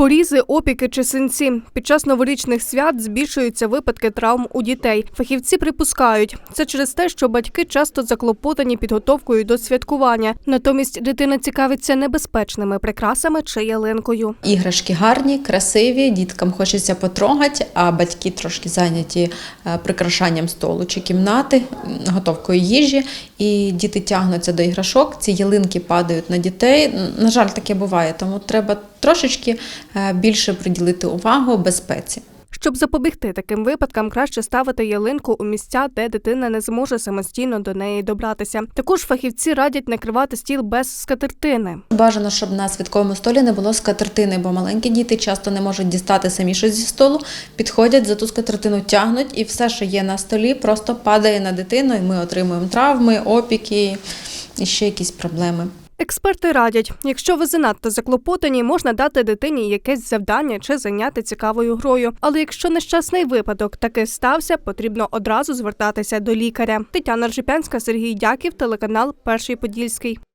Порізи, опіки чи синці під час новорічних свят збільшуються випадки травм у дітей. Фахівці припускають, це через те, що батьки часто заклопотані підготовкою до святкування. Натомість дитина цікавиться небезпечними прикрасами чи ялинкою. Іграшки гарні, красиві, діткам хочеться потрогати, а батьки трошки зайняті е, прикрашанням столу чи кімнати, готовкою їжі, і діти тягнуться до іграшок. Ці ялинки падають на дітей. На жаль, таке буває, тому треба трошечки більше приділити увагу безпеці. Щоб запобігти таким випадкам, краще ставити ялинку у місця, де дитина не зможе самостійно до неї добратися. Також фахівці радять накривати стіл без скатертини. Бажано, щоб на святковому столі не було скатертини, бо маленькі діти часто не можуть дістати самі щось зі столу, підходять за ту скатертину, тягнуть, і все, що є на столі, просто падає на дитину, і ми отримуємо травми, опіки і ще якісь проблеми. Експерти радять, якщо ви занадто заклопотані, можна дати дитині якесь завдання чи зайняти цікавою грою. Але якщо нещасний випадок таки стався, потрібно одразу звертатися до лікаря. Тетяна Ржипянська, Сергій Дяків, телеканал Перший Подільський.